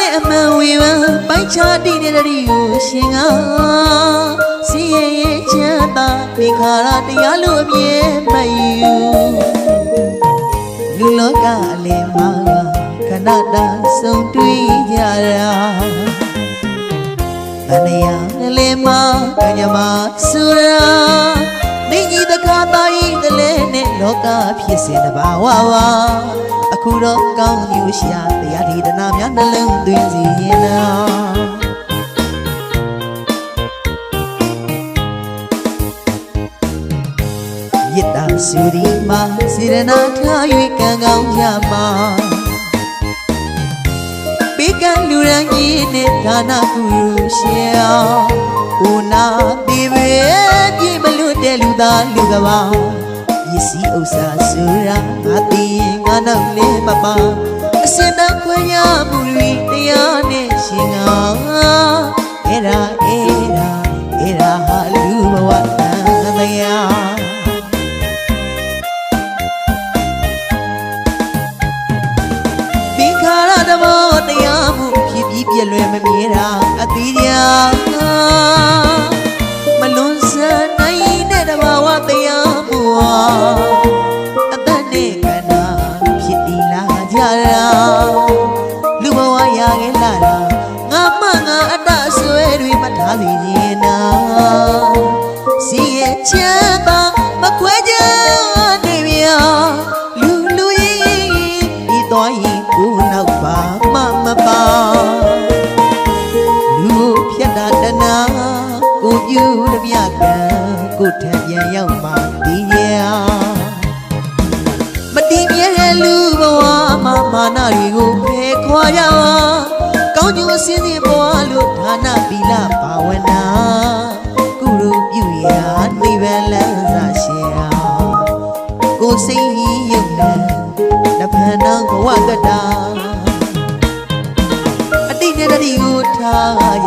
နဲ့အမှန်ဝေဝမ်းပိုက်ချတည်တဲ့တရီကိုရှင်ကစီရဲ့ရဲ့ချမ်းသာမိခါရတရားလို့အမြဲမယူလူလောကအလယ်မှာခဏတာဆုံးတွေ့ကြတာတဏှာနဲ့လေမကညမဆူရာမိကြီးတကားသားဤတလဲနဲ့လောကဖြစ်စဉ်တဘာဝဝ အခုတော့ကောင်းညူရှာတရားဒီတနာများနှလုံးသွင်းစီရင်နာရစ်တာစုဒီမှာစေရနာထား၍ကံကောင်းကြမှာပေကံလူရန်ကြီးနဲ့ဒါနကုရုရှင်အောင်ဦးနာတိပဲပြေမလွတ်တဲ့လူသားလူကဘာပစ္စည်းဥစ္စာစုရာ ငါတည်ငါနောက်လေးမပါအစင်တခွင့်ရမှုတွေတရားနဲ့ရှင်ငါအဲ့ဒါအဲ့ဒါအဲ့ဒါဟာလူဘဝတန်တရားသင်္ခါရသဘောတရားမှုဖြစ်ပြီးပြည့်လွယ်မမြဲတာအသီးရာ တာငါမှငါအတ္တဆွဲတွေမထားစေခြင်းနာစီရဲ့ချမ်းသာမခွဲကြနေမြာလူလူရင်ရင်ဒီသွားရင်ကိုနောက်ပါမမပါလူဖြတ်တာတနာကိုပြုတပြကံကိုထံပြန်ရောက်မှဒီရမတည်မြဲတဲ့လူဘဝမှာမာနတွေကိုဖယ်ခွာရပါ ကောင်းကျိုးအစင်းစင်ဘဝလို့ဌာနပီလဘာဝနာကုရုပြုရာနိဗ္ဗာန်လမ်းစာရှင်အောင်ကိုယ်စိတ်ကြီးယုံနဲ့တဖန်တော့ဘဝကတာအတိတ်နဲ့တတိကိုထား